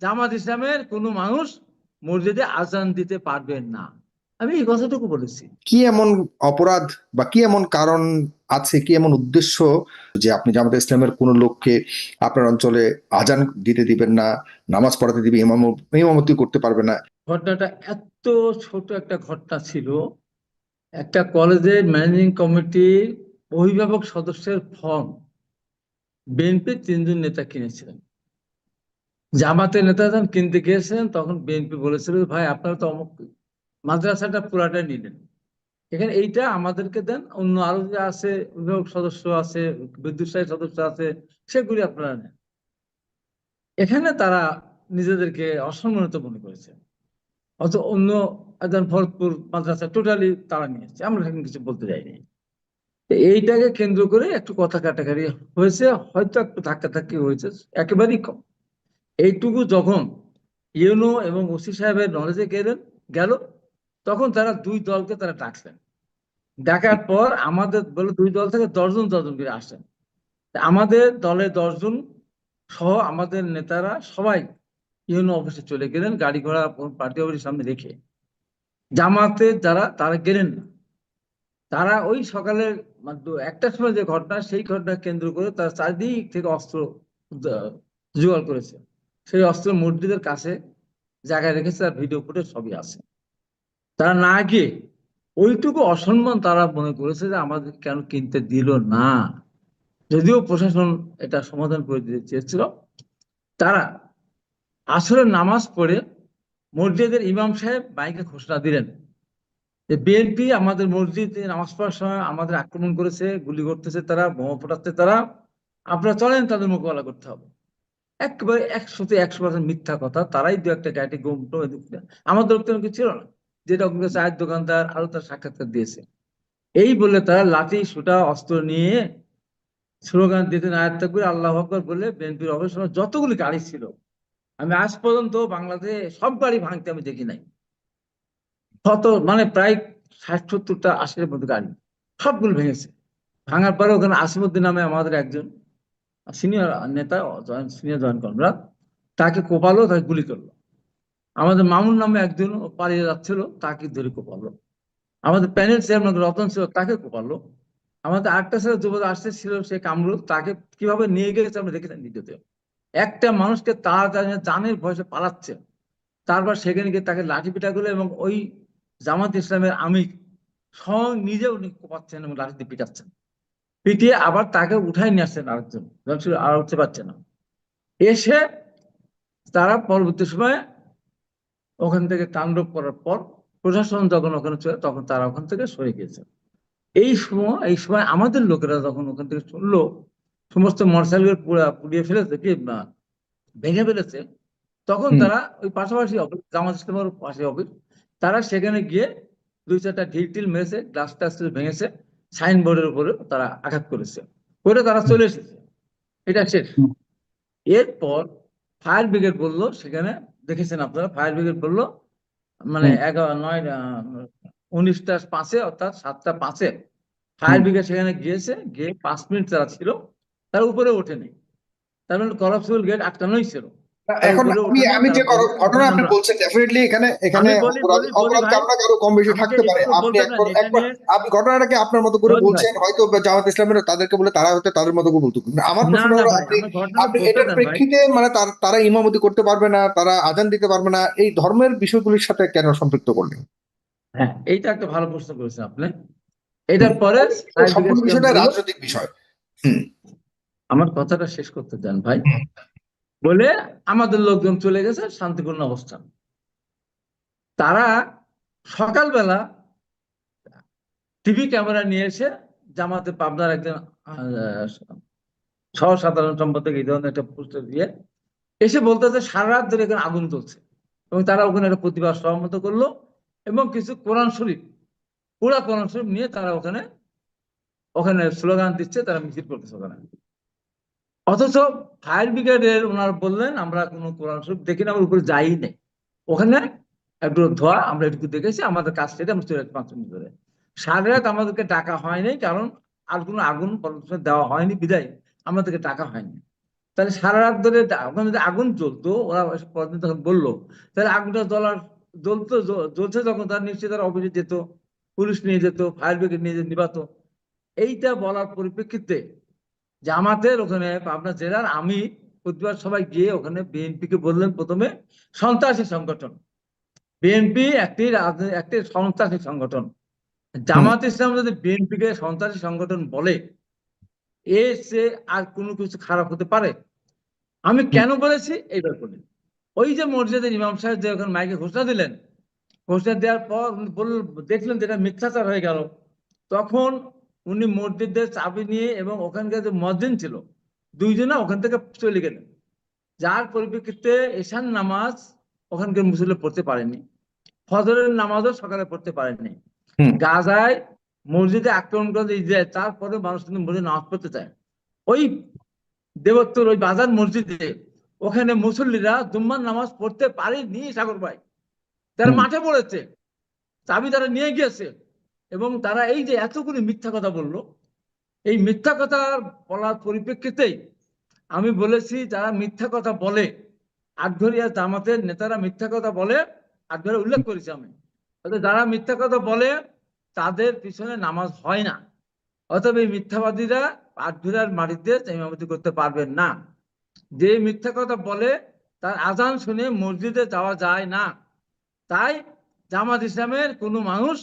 জামাত ইসলামের কোনো মানুষ মসজিদে আজান দিতে পারবেন না। আমি এই কথাটুকু বলেছি। কি এমন অপরাধ বা কি এমন কারণ আছে কি এমন উদ্দেশ্য যে আপনি জামাত ইসলামের কোন লোককে আপনার অঞ্চলে আজান দিতে দিবেন না নামাজ পড়াতে দিবে ইমাম ইমামতি করতে পারবে না? ঘটনাটা এত ছোট একটা ঘটনা ছিল। একটা কলেজের ম্যানেজিং কমিটির অভিভাবক সদস্যের ফর্ম বিএনপির তিনজন নেতা কিনেছিলেন। জামাতের নেতা যখন কিনতে গিয়েছেন তখন বিএনপি বলেছিল, ভাই, আপনারা তো অমুক মাদ্রাসাটা পুরাটাই নিলেন। এখানে এইটা আমাদেরকে দেন, অন্য আরও যে আছে অভিভাবক সদস্য আছে, বিদ্যুৎ সদস্য আছে, সেগুলি আপনারা নেন। এখানে তারা নিজেদেরকে অসম্মানিত মনে করেছে। অথচ অন্য একজন ভরতপুর মাদ্রাসা টোটালি তারা নিয়েছে। আমরা এখানে কিছু বলতে যাইনি। এইটাকে কেন্দ্র করে একটু কথা কাটাকাটি হয়েছে, হয়তো একটু ধাক্কাধাক্কি হয়েছে, একেবারেই কম। এইটুকু যখন ইউনো এবং ওসি সাহেবের নলেজে গেলেন গেল তখন তারা দুই দলকে তারা ডাকলেন ডাকার পর আমাদের বলে দুই দল থেকে দশজন দশজন করে আসেন আমাদের দলে দশজন সহ আমাদের নেতারা সবাই ইউনো অফিসে চলে গেলেন, গাড়ি ঘোড়া পার্টি অফিসের সামনে রেখে। জামাতে যারা, তারা গেলেন না। তারা ওই সকালের মানে একটার সময় যে ঘটনা, সেই ঘটনা কেন্দ্র করে তারা চারিদিক থেকে অস্ত্র জোগাড় করেছে। সেই অস্ত্র মসজিদের কাছে জায়গায় রেখেছে তার ভিডিও ফুটেজ সবই আছে। তারা না গিয়ে ওইটুকু অসম্মান তারা মনে করেছে যে আমাদের কেন কিনতে দিল না। যদিও প্রশাসন এটা সমাধান করে দিতে চেয়েছিল। তারা আসলে নামাজ পড়ে মসজিদের ইমাম সাহেব বাইকে ঘোষণা দিলেন যে, বিএনপি আমাদের মসজিদে নামাজ পড়ার সময় আমাদের আক্রমণ করেছে, গুলি করতেছে তারা, বোমা ফোটাচ্ছে তারা। আপনারা চলেন, তাদের মোকাবেলা করতে হবে। একেবারে একশোতে একশো পার্সেন্ট মিথ্যা কথা, তারাই দু একটা গাড়ি ওদিক। আমাদের লোকজন কিছু ছিল না? যেটা চায়ের দোকানদার আরও তার সাক্ষাৎকার দিয়েছে। এই বলে তারা লাঠি সুটা অস্ত্র নিয়ে স্লোগান দিতেন আয়ত্ত করে আল্লাহ আকবর বলে বিএনপির অফিস যতগুলি গাড়ি ছিল, আমি আজ পর্যন্ত বাংলাদেশে সব গাড়ি ভাঙতে আমি দেখি নাই। কত মানে প্রায় ষাট সত্তরটা আশির মতো গাড়ি সবগুলো ভেঙেছে। ভাঙার পরে ওখানে আসিমুদ্দিন নামে আমাদের একজন সিনিয়র নেতা সিনিয়র জয়েন কর্মরা তাকে কোপালো, তাকে গুলি করল। আমাদের মামুন নামে একজন পালিয়ে যাচ্ছিল, তাকে ধরে কোপালো। আমাদের প্যানেল চেয়ারম্যান রতন ছিল তাকে কোপালো। আমাদের আটটা ছেলে যুবক আসতে ছিল সে কামরুল তাকে কীভাবে নিয়ে গেছে আমরা দেখেছেন ভিডিওতে। একটা মানুষকে তার জানের ভয়সে পালাচ্ছে। তারপর সেখানে গিয়ে তাকে লাঠি পিটা করল এবং ওই জামাত ইসলামের আমির স্বয়ং নিজেও উনি কোপাচ্ছেন এবং লাঠি দিয়ে পিটাচ্ছেন। পিটিয়ে আবার তাকে উঠায় নিয়ে আসছেন আরেকজন। আর উঠতে পারছে না। এসে তারা পরবর্তী সময়ে ওখান থেকে তাণ্ডব করার পর প্রশাসন যখন ওখানে চলে তখন তারা ওখান থেকে সরে গিয়েছে। এই সময় এই সময় আমাদের লোকেরা যখন ওখান থেকে শুনলো সমস্ত মোটরসাইকেল পুরা পুড়িয়ে ফেলেছে কি ভেঙে ফেলেছে তখন তারা ওই পাশাপাশি অফিস জামাত ইসলামের পাশে অফিস তারা সেখানে গিয়ে দুই চারটা ঢিল টিল মেরেছে গ্লাস টাস ভেঙেছে সাইনবোর্ডের উপরে তারা আঘাত করেছে। করে তারা চলে এসেছে। এটা শেষ। এরপর ফায়ার ব্রিগেড বলল সেখানে দেখেছেন আপনারা ফায়ার ব্রিগেড বলল মানে এগারো নয় উনিশটা পাঁচে অর্থাৎ সাতটা পাঁচে ফায়ার ব্রিগেড সেখানে গিয়েছে গিয়ে পাঁচ মিনিট যারা ছিল তার উপরে ওঠেনি। তার মানে কলাপসিবল গেট আটকানোই ছিল। এখন আমি আমি যে ঘটনা আপনি বলছেন ডেফিনেটলি এখানে এখানে অপরাধ ভাই, কারও কম বেশি থাকতে পারে। আপনি একবার একবার আপনি ঘটনাটাকে আপনার মতো করে বলছেন হয়তো জামাত ইসলামের তাদেরকে বলে তারা হয়তো তাদের মতো করে বলতো। আমার প্রশ্ন হলো আপনি আপনি এটার প্রেক্ষিতে মানে তারা ইমামতি করতে পারবে না তারা আজান দিতে পারবে না এই ধর্মের বিষয়গুলির সাথে কেন সম্পৃক্ত করলেন? হ্যাঁ এইটা একটা ভালো প্রশ্ন করেছেন আপনি। এটার পরে সম্পূর্ণ বিষয়টা রাজনৈতিক বিষয়। হুম। আমার কথাটা শেষ করতে দেন ভাই। বলে আমাদের লোকজন চলে গেছে শান্তিপূর্ণ অবস্থান। তারা সকালবেলা টিভি ক্যামেরা নিয়ে এসে জামাতে পাবনার একজন আহ, সহ সাধারণ সম্পাদক এই ধরনের একটা পোস্টার দিয়ে এসে বলতেছে সারা রাত ধরে এখানে আগুন চলছে এবং তারা ওখানে একটা প্রতিবাদ সহমত করল এবং কিছু কোরআন শরীফ পুরা কোরআন শরীফ নিয়ে তারা ওখানে ওখানে স্লোগান দিচ্ছে তারা মিছিল করতেছে ওখানে। অথচ ফায়ার ব্রিগেডের ওনারা বললেন, আমরা কোনো কোরআন শরীফ দেখি না, আমার উপরে যাই নেই। ওখানে একটু ধোয়া, আমরা একটু দেখেছি, আমাদের কাজ থেকে আমরা চলে পাঁচ মিনিট ধরে। সারা রাত আমাদেরকে ডাকা হয়নি কারণ আর কোনো আগুন দেওয়া হয়নি, বিদায়। আমাদেরকে টাকা হয়নি। তাহলে সারা রাত ধরে ওখানে যদি আগুন জ্বলতো, ওরা পরদিন তখন বলল, তাহলে আগুনটা জ্বলার, জ্বলতো জ্বলছে যখন তার নিশ্চয়ই তারা অফিসে যেত, পুলিশ নিয়ে যেত, ফায়ার ব্রিগেড নিয়ে নিবাতো। এইটা বলার পরিপ্রেক্ষিতে জামাতের ওখানে পাবনা জেলার আমি প্রতিবার সবাই গিয়ে ওখানে বিএনপি কে বললেন প্রথমে সন্ত্রাসী সংগঠন। বিএনপি একটি একটি সন্ত্রাসী সংগঠন। জামাত ইসলাম যদি বিএনপি কে সন্ত্রাসী সংগঠন বলে এর সে আর কোনো কিছু খারাপ হতে পারে? আমি কেন বলেছি? এইবার বলি। ওই যে মসজিদের ইমাম সাহেব যে ওখানে মাইকে ঘোষণা দিলেন ঘোষণা দেওয়ার পর বলল দেখলেন যেটা মিথ্যাচার হয়ে গেল। তখন উনি মসজিদের চাবি নিয়ে এবং ওখানকার যে মসজিদ ছিল দুইজনা ওখান থেকে চলে গেলেন যার পরিপ্রেক্ষিতে এশান নামাজ ওখানকার মুসলিম পড়তে পারেনি ফজরের নামাজও সকালে পড়তে পারেনি। গাজায় মসজিদে আক্রমণ করে ইসরায়েল তারপরে মানুষ কিন্তু মসজিদে নামাজ পড়তে চায়। ওই দেবত্তর ওই বাজার মসজিদে ওখানে মুসল্লিরা জুম্মার নামাজ পড়তে পারেনি সাগর ভাই। তারা মাঠে পড়েছে চাবি তারা নিয়ে গিয়েছে। এবং তারা এই যে এতগুলি মিথ্যা কথা বলল, এই মিথ্যা কথা বলার পরিপ্রেক্ষিতেই আমি বলেছি, যারা মিথ্যা কথা বলে আটঘরিয়া জামাতের নেতারা মিথ্যা কথা বলে আটঘরে উল্লেখ করেছি আমি। যারা মিথ্যা কথা বলে, তাদের পিছনে নামাজ হয় না। অতএব এই মিথ্যাবাদীরা আটঘরিয়ার মাটিতে ইমামতি করতে পারবেন না। যে মিথ্যা কথা বলে, তার আজান শুনে মসজিদে যাওয়া যায় না। তাই জামাত ইসলামের কোনো মানুষ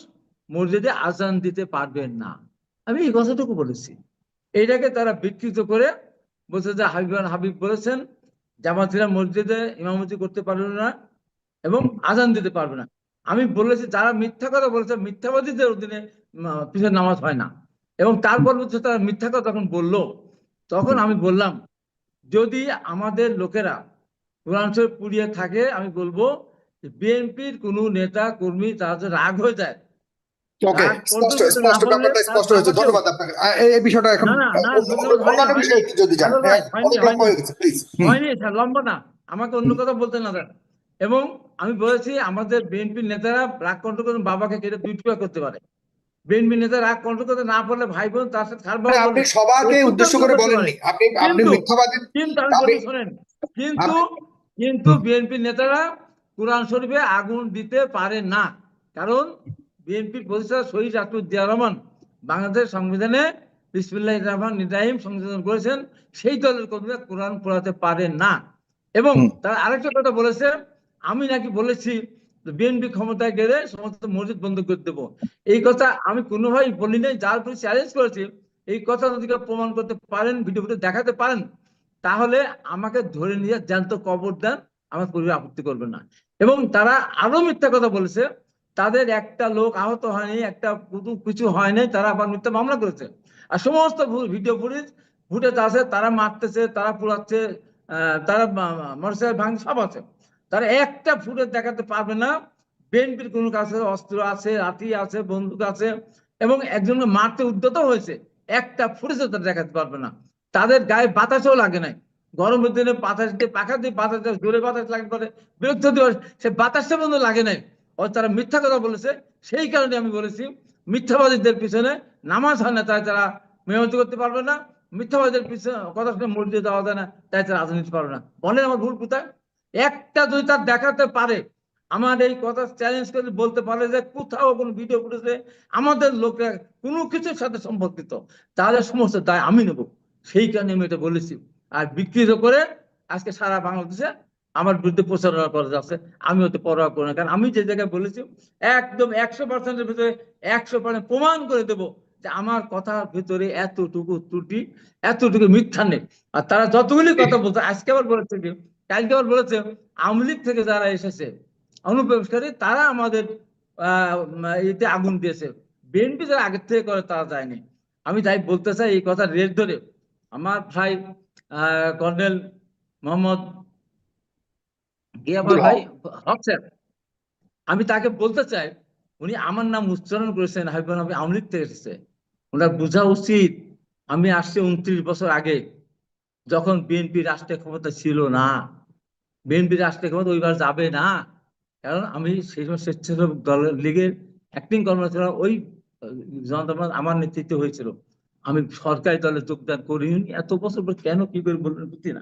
মসজিদে আজান দিতে পারবেন না। আমি এই কথাটুকু বলেছি। এইটাকে তারা বিকৃত করে বলছে যে হাবিবান হাবিব বলেছেন জামাতিরা মসজিদে ইমামতি করতে পারবে না এবং আজান দিতে পারবে না। আমি বলেছি, যারা মিথ্যা কথা বলেছে, মিথ্যাবাদীদের অধীনে পিছনে নামাজ হয় না। এবং তারপর হচ্ছে তারা মিথ্যা কথা যখন বলল, তখন আমি বললাম, যদি আমাদের লোকেরা কোরআন পুড়িয়ে থাকে, আমি বলব বিএনপির কোনো নেতা, কর্মী, তারা রাগ হয়ে যায় ওকে স্পষ্ট স্পষ্ট ব্যাপারটা স্পষ্ট হয়েছে। ধন্যবাদ আপনাকে। এই বিষয়টা এখন অন্যান্য বিষয়ে একটু যদি হয়নি, অনেক লম্বা হয়ে গেছে প্লিজ হয়নি স্যার লম্বা না। আমাকে অন্য কথা বলতে না দেন এবং আমি বলেছি আমাদের বিএনপি নেতারা রাগ কন্ট্রোল করে বাবাকে কেটে দুই টুকরা করতে পারে। বিএনপি নেতা রাগ কন্ট্রোল করতে না পারলে ভাই বোন তার সাথে খারাপ মানে আপনি সবাকে উদ্দেশ্য করে বলেননি। আপনি আপনি কিন্তু- মিথ্যাবাদী কিন্তু আপনি- বলি কিন্তু কিন্তু বিএনপি নেতারা কোরআন শরীফে আগুন দিতে পারে না। কারণ বিএনপির প্রতিষ্ঠা শহীদ রাষ্ট্রপতি রহমান বাংলাদেশ সংবিধানে বিসমিল্লাহ রহমান ইব্রাহিম সংশোধন করেছেন সেই দলের কর্মীরা কোরআন পড়াতে পারে না। এবং। তার আরেকটা কথা বলেছে আমি নাকি বলেছি বিএনপি ক্ষমতায় গেলে সমস্ত মসজিদ বন্ধ করে দেবো। এই কথা আমি কোনোভাবেই বলি নাই যার উপরে চ্যালেঞ্জ করেছি এই কথা যদি প্রমাণ করতে পারেন ভিডিও ভিডিও দেখাতে পারেন তাহলে আমাকে ধরে নিয়ে জ্যান্ত কবর দেন আমার পরিবার আপত্তি করবে না। এবং তারা আরও মিথ্যা কথা বলেছে তাদের একটা লোক আহত হয়নি একটা কিছু হয়নি তারা আবার মিথ্যা মামলা করেছে। আর সমস্ত ভিডিও ফুটেজ ফুটেজ আছে তারা মারতেছে তারা পুরাচ্ছে আহ, তারা মোটরসাইকেল ভাঙ সব আছে। তারা একটা ফুটেজ দেখাতে পারবে না। বিএনপির কোনো কাছে অস্ত্র আছে লাঠি আছে বন্দুক আছে এবং একজনকে মারতে উদ্যত হয়েছে। একটা ফুটেজও তারা দেখাতে পারবে না। তাদের গায়ে বাতাসও লাগে নাই। গরমের দিনে বাতাস দিয়ে পাখা দিয়ে বাতাস দেয়, জোরে বাতাস লাগে পরে বিরক্ত দিবস সে বাতাসটা বন্ধ লাগে নাই। তারা মিথ্যা কথা বলেছে, সেই কারণে আমি বলেছি, মিথ্যাবাদীদের পিছনে নামাজ হয় না, তাই তারা মেহনত করতে পারবে না। মিথ্যাবাদীদের পিছনে কথা শুনে মসজিদে দেওয়া যায় না, তাই তারা রাজনীতি পারবে না। বলেন আমার ভুল কোথায়? একটা যদি তার দেখাতে পারে, আমার এই কথা চ্যালেঞ্জ করে বলতে পারে যে কোথাও কোনো ভিডিও ফুটেছে আমাদের লোকরা কোনো কিছুর সাথে সম্পর্কিত, তাহলে সমস্ত দায় আমি নেব। সেই কারণে আমি এটা বলেছি। আর বিকৃত করে আজকে সারা বাংলাদেশে আমার বিরুদ্ধে প্রচারণা করা যাচ্ছে আমি ওতে পরোয়া করি না। কারণ আমি যে জায়গায় বলেছি, একদম একশো পার্সেন্টের ভিতরে একশো পার্সেন্ট প্রমাণ করে দেব যে আমার কথার ভিতরে এতটুকু ত্রুটি, এতটুকু মিথ্যা নেই। আর তারা যতগুলি কথা বলছে, আজকে আবার বলেছে কি, কালকে আবার বলেছে, আওয়ামী লীগ থেকে যারা এসেছে, অনুপ্রবেশকারী, তারা আমাদের এতে আগুন দিয়েছে। বিএনপি যারা আগের থেকে করে, তারা যায়নি। আমি তাই বলতে চাই, এই কথা রেট ধরে আমার ভাই কর্নেল মোহাম্মদ কি আমার ভাই হক স্যার আমি তাকে বলতে চাই উনি আমার নাম উচ্চারণ করেছেন হাবিবান আমি আওয়ামী লীগ থেকে এসেছে। ওনার বোঝা উচিত আমি আসছি উনত্রিশ বছর আগে যখন বিএনপি রাষ্ট্রীয় ক্ষমতা ছিল না। বিএনপি রাষ্ট্রীয় ক্ষমতা ওইবার যাবে না। কারণ আমি সেই সময় স্বেচ্ছাসেবক দলের লীগের অ্যাক্টিং কর্মকর্তা ওই জনতা দল আমার নেতৃত্বে হয়েছিল। আমি সরকারি দলে যোগদান করিনি। এত বছর পর কেন কি করে বলবেন বুঝি না।